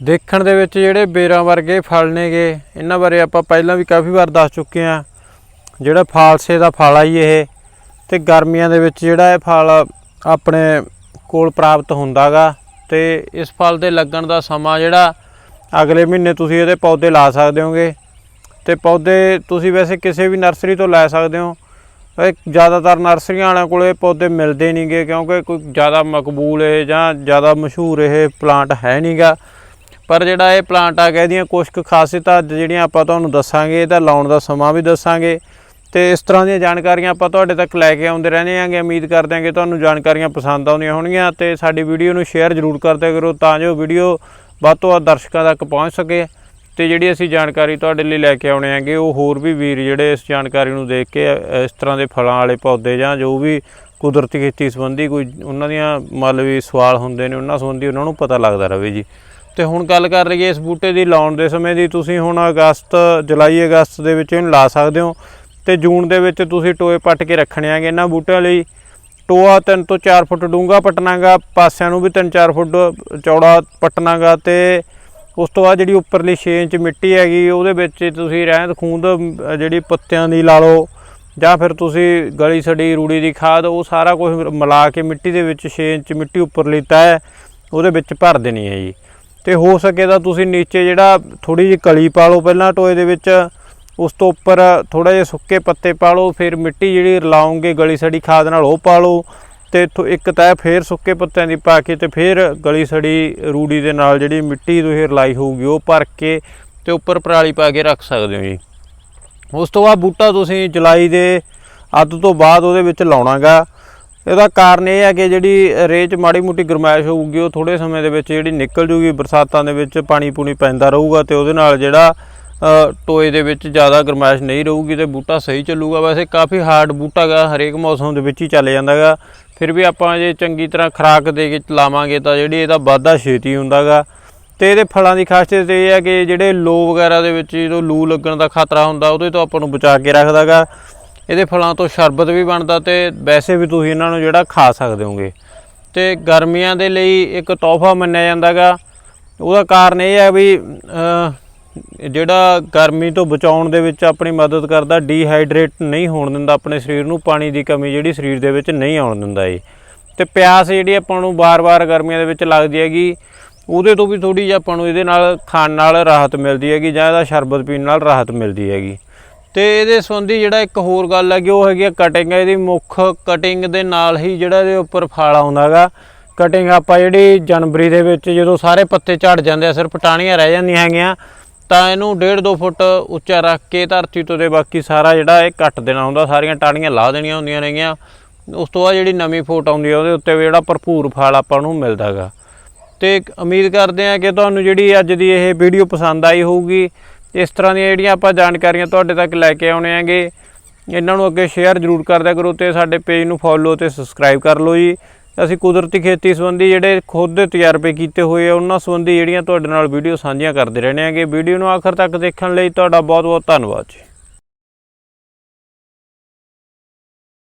ਦੇਖਣ ਦੇ ਵਿੱਚ ਜਿਹੜੇ ਬੇਰਾਂ ਵਰਗੇ ਫਲ ਨੇਗੇ, ਇਹਨਾਂ ਬਾਰੇ ਆਪਾਂ ਪਹਿਲਾਂ ਵੀ ਕਾਫੀ ਵਾਰ ਦੱਸ ਚੁੱਕੇ ਆ ਜਿਹੜਾ ਫਾਲਸੇ ਦਾ ਫਲ ਆ ਜੀ ਇਹ, ਤੇ ਗਰਮੀਆਂ ਦੇ ਵਿੱਚ ਜਿਹੜਾ ਇਹ ਫਲ ਆਪਣੇ ਕੋਲ ਪ੍ਰਾਪਤ ਹੁੰਦਾਗਾ, ਤੇ ਇਸ ਫਲ ਦੇ ਲੱਗਣ ਦਾ ਸਮਾਂ ਜਿਹੜਾ ਅਗਲੇ ਮਹੀਨੇ ਤੁਸੀਂ ਇਹਦੇ ਪੌਦੇ ਲਾ ਸਕਦੇ ਹੋਗੇ। ਤੇ ਪੌਦੇ ਤੁਸੀਂ ਵੈਸੇ ਕਿਸੇ ਵੀ ਨਰਸਰੀ ਤੋਂ ਲੈ ਸਕਦੇ ਹੋ। ਜ਼ਿਆਦਾਤਰ ਨਰਸਰੀਆਂ ਵਾਲਿਆਂ ਕੋਲੇ ਪੌਦੇ ਮਿਲਦੇ ਨਹੀਂਗੇ, ਕਿਉਂਕਿ ਕੋਈ ਜ਼ਿਆਦਾ ਮਕਬੂਲ ਇਹ ਜਾਂ ਜ਼ਿਆਦਾ ਮਸ਼ਹੂਰ ਇਹ ਪਲਾਂਟ ਹੈ ਨਹੀਂਗਾ। ਪਰ ਜਿਹੜਾ ਇਹ ਪਲਾਂਟ ਆ ਗਿਆ ਇਹਦੀਆਂ ਕੁਝ ਕੁ ਖਾਸੀਅਤਾਂ ਜਿਹੜੀਆਂ ਆਪਾਂ ਤੁਹਾਨੂੰ ਦੱਸਾਂਗੇ ਇਹਦਾ ਲਾਉਣ ਦਾ ਸਮਾਂ ਵੀ ਦੱਸਾਂਗੇ। ਤੇ ਇਸ ਤਰ੍ਹਾਂ ਦੀਆਂ ਜਾਣਕਾਰੀਆਂ ਆਪਾਂ ਤੁਹਾਡੇ ਤੱਕ ਲੈ ਕੇ ਆਉਂਦੇ ਰਹਿੰਦੇ ਆਂਗੇ ਉਮੀਦ ਕਰਦੇ ਹਾਂ ਕਿ ਤੁਹਾਨੂੰ ਜਾਣਕਾਰੀਆਂ ਪਸੰਦ ਆਉਂਦੀਆਂ ਹੋਣਗੀਆਂ ਤੇ ਸਾਡੀ ਵੀਡੀਓ ਨੂੰ ਸ਼ੇਅਰ ਜ਼ਰੂਰ ਕਰਦੇ ਕਰੋ ਤਾਂ ਜੋ ਵੀਡੀਓ ਵੱਧ ਤੋਂ ਵੱਧ ਦਰਸ਼ਕਾਂ ਤੱਕ ਪਹੁੰਚ ਸਕੇ। ਤੇ ਜਿਹੜੀ ਅਸੀਂ ਜਾਣਕਾਰੀ ਤੁਹਾਡੇ ਲਈ ਲੈ ਕੇ ਆਉਣੇ ਆਂਗੇ ਉਹ ਹੋਰ ਵੀ ਵੀਰ ਜਿਹੜੇ ਇਸ ਜਾਣਕਾਰੀ ਨੂੰ ਦੇਖ ਕੇ ਇਸ ਤਰ੍ਹਾਂ ਦੇ ਫਲਾਂ ਵਾਲੇ ਪੌਦੇ ਜਾਂ ਜੋ ਵੀ ਕੁਦਰਤੀ ਖੇਤੀ ਸੰਬੰਧੀ ਕੋਈ ਉਹਨਾਂ ਦੀਆਂ ਮਤਲਬ ਵੀ ਸਵਾਲ ਹੁੰਦੇ ਨੇ, ਉਹਨਾਂ ਸੰਬੰਧੀ ਉਹਨਾਂ ਨੂੰ ਪਤਾ ਲੱਗਦਾ ਰਹੇ ਜੀ। ਤੇ ਹੁਣ ਗੱਲ ਕਰ ਲਈਏ ਇਸ ਬੂਟੇ ਦੀ ਲਾਉਣ ਦੇ ਸਮੇਂ ਦੀ, ਤੁਸੀਂ ਹੁਣ ਅਗਸਤ, ਜੁਲਾਈ, ਅਗਸਤ ਦੇ ਵਿੱਚ ਇਹਨੂੰ ਲਾ ਸਕਦੇ ਹੋ ਤੇ ਜੂਨ ਦੇ ਵਿੱਚ ਤੁਸੀਂ ਟੋਏ ਪੱਟ ਕੇ ਰੱਖਣੇ ਆਗੇ ਇਹਨਾਂ ਬੂਟਿਆਂ ਲਈ। ਟੋਆ 3 ਤੋਂ 4 ਫੁੱਟ ਡੂੰਘਾ ਪਟਣਾਗਾ ਪਾਸਿਆਂ ਨੂੰ ਵੀ 3-4 ਫੁੱਟ ਚੌੜਾ ਪਟਣਾਗਾ ਤੇ ਉਸ ਤੋਂ ਬਾਅਦ ਜਿਹੜੀ ਉੱਪਰਲੀ 6 ਇੰਚ ਮਿੱਟੀ ਹੈਗੀ, ਉਹਦੇ ਵਿੱਚ ਤੁਸੀਂ ਰਹਿੰਦ ਖੂੰਦ ਜਿਹੜੀ ਪੱਤਿਆਂ ਦੀ ਲਾ ਲਓ ਜਾਂ ਫਿਰ ਤੁਸੀਂ ਗਲੀ ਸੜੀ ਰੂੜੀ ਦੀ ਖਾਦ, ਉਹ ਸਾਰਾ ਕੁਝ ਮਿਲਾ ਕੇ ਮਿੱਟੀ ਦੇ ਵਿੱਚ 6 ਇੰਚ ਮਿੱਟੀ ਉੱਪਰਲੀ ਤੈਅ ਉਹਦੇ ਵਿੱਚ ਭਰ ਦੇਣੀ ਹੈ ਜੀ। ਤੇ ਹੋ ਸਕੇ ਤਾਂ ਤੁਸੀਂ ਨੀਚੇ ਜਿਹੜਾ ਥੋੜੀ ਜਿਹੀ ਕਲੀ ਪਾ ਲਓ ਪਹਿਲਾਂ ਟੋਏ ਦੇ ਵਿੱਚ, ਉਸ ਤੋਂ ਉੱਪਰ ਥੋੜਾ ਜਿਹਾ ਸੁੱਕੇ ਪੱਤੇ ਪਾ ਲਓ ਫਿਰ ਮਿੱਟੀ ਜਿਹੜੀ ਰਲਾਉਂਗੇ ਗਲੀ ਸੜੀ ਖਾਦ ਨਾਲ ਉਹ ਪਾ ਲਓ ਤੇ ਥੋ- ਇੱਕ ਤੈ ਫੇਰ ਸੁੱਕੇ ਪੱਤਿਆਂ ਦੀ ਪਾ ਕੇ ਤੇ ਫਿਰ ਗਲੀ ਸੜੀ ਰੂੜੀ ਦੇ ਨਾਲ ਜਿਹੜੀ ਮਿੱਟੀ ਤੁਸੀਂ ਰਲਾਈ ਹੋਊਗੀ ਉਹ ਭਰ ਕੇ ਤੇ ਉੱਪਰ ਪਰਾਲੀ ਪਾ ਕੇ ਰੱਖ ਸਕਦੇ ਹੋ ਜੀ। ਉਸ ਤੋਂ ਬਾਅਦ ਬੂਟਾ ਤੁਸੀਂ ਜੁਲਾਈ ਦੇ ਅੱਧ ਤੋਂ ਬਾਅਦ ਉਹਦੇ ਵਿੱਚ ਲਾਉਣਾਗਾ। ਇਹਦਾ ਕਾਰਨ ਇਹ ਹੈ ਕਿ ਜਿਹੜੀ ਰੇਹ 'ਚ ਮਾੜੀ ਮੋਟੀ ਗਰਮਾਇਸ਼ ਹੋਊਗੀ, ਉਹ ਥੋੜੇ ਸਮੇਂ ਦੇ ਵਿੱਚ ਜਿਹੜੀ ਨਿਕਲ ਜੂਗੀ, ਬਰਸਾਤਾਂ ਦੇ ਵਿੱਚ ਪਾਣੀ ਪੂਣੀ ਪੈਂਦਾ ਰਹੂਗਾ ਤੇ ਉਹਦੇ ਨਾਲ ਜਿਹੜਾ ਟੋਏ ਦੇ ਵਿੱਚ ਜ਼ਿਆਦਾ ਗਰਮਾਇਸ਼ ਨਹੀਂ ਰਹੂਗੀ ਤੇ ਬੂਟਾ ਸਹੀ ਚੱਲੂਗਾ। ਵੈਸੇ ਕਾਫੀ ਹਾਰਡ ਬੂਟਾ ਗਾ, ਹਰੇਕ ਮੌਸਮ ਦੇ ਵਿੱਚ ਹੀ ਚੱਲ ਜਾਂਦਾਗਾ ਫਿਰ ਵੀ ਆਪਾਂ ਜੇ ਚੰਗੀ ਤਰ੍ਹਾਂ ਖੁਰਾਕ ਦੇ ਕੇ ਲਾਵਾਂਗੇ ਤਾਂ ਜਿਹੜੀ ਇਹਦਾ ਵਾਧਾ ਛੇਤੀ ਹੁੰਦਾਗਾ ਤੇ ਇਹਦੇ ਫਲਾਂ ਦੀ ਖਾਸੀਅਤ ਇਹ ਹੈ ਕਿ ਜਿਹੜੇ ਲੋ ਵਗੈਰਾ ਦੇ ਵਿੱਚ ਜਦੋਂ ਲੂ ਲੱਗਣ ਦਾ ਖਤਰਾ ਹੁੰਦਾ, ਉਹਦੇ ਤੋਂ ਆਪਾਂ ਨੂੰ ਬਚਾ ਕੇ ਰੱਖਦਾਗਾ ਇਹਦੇ ਫਲਾਂ ਤੋਂ ਸ਼ਰਬਤ ਵੀ ਬਣਦਾ ਤੇ ਵੈਸੇ ਵੀ ਤੁਸੀਂ ਇਹਨਾਂ ਨੂੰ ਜਿਹੜਾ ਖਾ ਸਕਦੇ ਹੋਗੇ। ਤੇ ਗਰਮੀਆਂ ਦੇ ਲਈ ਇੱਕ ਤੋਹਫਾ ਮੰਨਿਆ ਜਾਂਦਾਗਾ। ਉਹਦਾ ਕਾਰਨ ਇਹ ਹੈ ਵੀ ਜਿਹੜਾ ਗਰਮੀ ਤੋਂ ਬਚਾਉਣ ਦੇ ਵਿੱਚ ਆਪਣੀ ਮਦਦ ਕਰਦਾ, ਡੀਹਾਈਡਰੇਟ ਨਹੀਂ ਹੋਣ ਦਿੰਦਾ ਆਪਣੇ ਸਰੀਰ ਨੂੰ, ਪਾਣੀ ਦੀ ਕਮੀ ਜਿਹੜੀ ਸਰੀਰ ਦੇ ਵਿੱਚ ਨਹੀਂ ਆਉਣ ਦਿੰਦਾ ਏ। ਤੇ ਪਿਆਸ ਜਿਹੜੀ ਆਪਾਂ ਨੂੰ ਬਾਰ-ਬਾਰ ਗਰਮੀਆਂ ਦੇ ਵਿੱਚ ਲੱਗਦੀ ਹੈਗੀ, ਉਹਦੇ ਤੋਂ ਵੀ ਥੋੜੀ ਜਿਹੀ ਆਪਾਂ ਨੂੰ ਇਹਦੇ ਨਾਲ ਖਾਣ ਨਾਲ ਰਾਹਤ ਮਿਲਦੀ ਹੈਗੀ ਜਾਂ ਇਹਦਾ ਸ਼ਰਬਤ ਪੀਣ ਨਾਲ ਰਾਹਤ ਮਿਲਦੀ ਹੈਗੀ। ਤੇ ਇਹਦੇ ਸੰਬੰਧੀ ਜਿਹੜਾ ਇੱਕ ਹੋਰ ਗੱਲ ਹੈਗੀ ਉਹ ਹੈਗੀ ਕਟਿੰਗ ਇਹਦੀ ਮੁੱਖ ਕਟਿੰਗ ਦੇ ਨਾਲ ਹੀ ਜਿਹੜਾ ਇਹਦੇ ਉੱਪਰ ਫਲ ਆਉਂਦਾਗਾ। ਕਟਿੰਗ ਆਪਾਂ ਜਿਹੜੀ ਜਨਵਰੀ ਦੇ ਵਿੱਚ ਜਦੋਂ ਸਾਰੇ ਪੱਤੇ ਝੜ ਜਾਂਦੇ ਆ, ਸਿਰਫ ਟਾਹਣੀਆਂ ਰਹਿ ਜਾਂਦੀਆਂ ਹੈਗੀਆਂ, ਤਾਂ ਇਹਨੂੰ 1.5 2 ਫੁੱਟ ਉੱਚਾ ਰੱਖ ਕੇ ਧਰਤੀ ਤੋਂ ਦੇ ਬਾਕੀ ਸਾਰਾ ਜਿਹੜਾ ਇਹ ਕੱਟ ਦੇਣਾ ਹੁੰਦਾ, ਸਾਰੀਆਂ ਟਾਹਣੀਆਂ ਲਾ ਦੇਣੀਆਂ ਹੁੰਦੀਆਂ ਨੇਗੀਆਂ। ਉਸ ਤੋਂ ਬਾਅਦ ਜਿਹੜੀ ਨਵੀਂ ਫੋਟ ਆਉਂਦੀ ਆ, ਉਹਦੇ ਉੱਤੇ ਵੀ ਜਿਹੜਾ ਭਰਪੂਰ ਫਲ ਆਪਾਂ ਨੂੰ ਮਿਲਦਾਗਾ। ਤੇ ਉਮੀਦ ਕਰਦੇ ਹਾਂ ਕਿ ਤੁਹਾਨੂੰ ਜਿਹੜੀ ਅੱਜ ਦੀ ਇਹ ਵੀਡੀਓ ਪਸੰਦ ਆਈ ਹੋਊਗੀ। ਇਸ ਤਰ੍ਹਾਂ ਦੀਆਂ ਜਿਹੜੀਆਂ ਆਪਾਂ ਜਾਣਕਾਰੀਆਂ ਤੁਹਾਡੇ ਤੱਕ ਲੈ ਕੇ ਆਉਣੇ ਆਂਗੇ ਇਹਨਾਂ ਨੂੰ ਅੱਗੇ ਸ਼ੇਅਰ ਜ਼ਰੂਰ ਕਰਦਿਆ ਕਰੋ ਤੇ ਸਾਡੇ ਪੇਜ ਨੂੰ ਫੋਲੋ ਤੇ ਸਬਸਕ੍ਰਾਈਬ ਕਰ ਲਓ ਜੀ। ਅਸੀਂ ਕੁਦਰਤੀ ਖੇਤੀ ਸੰਬੰਧੀ ਜਿਹੜੇ ਖੁਦ ਦੇ ਤਜਰਬੇ ਕੀਤੇ ਹੋਏ ਆ, ਉਹਨਾਂ ਸੰਬੰਧੀ ਜਿਹੜੀਆਂ ਤੁਹਾਡੇ ਨਾਲ ਵੀਡੀਓ ਸਾਂਝੀਆਂ ਕਰਦੇ ਰਹਿੰਦੇ ਆਂਗੇ ਵੀਡੀਓ ਨੂੰ ਆਖਰ ਤੱਕ ਦੇਖਣ ਲਈ ਤੁਹਾਡਾ ਬਹੁਤ ਬਹੁਤ ਧੰਨਵਾਦ ਜੀ।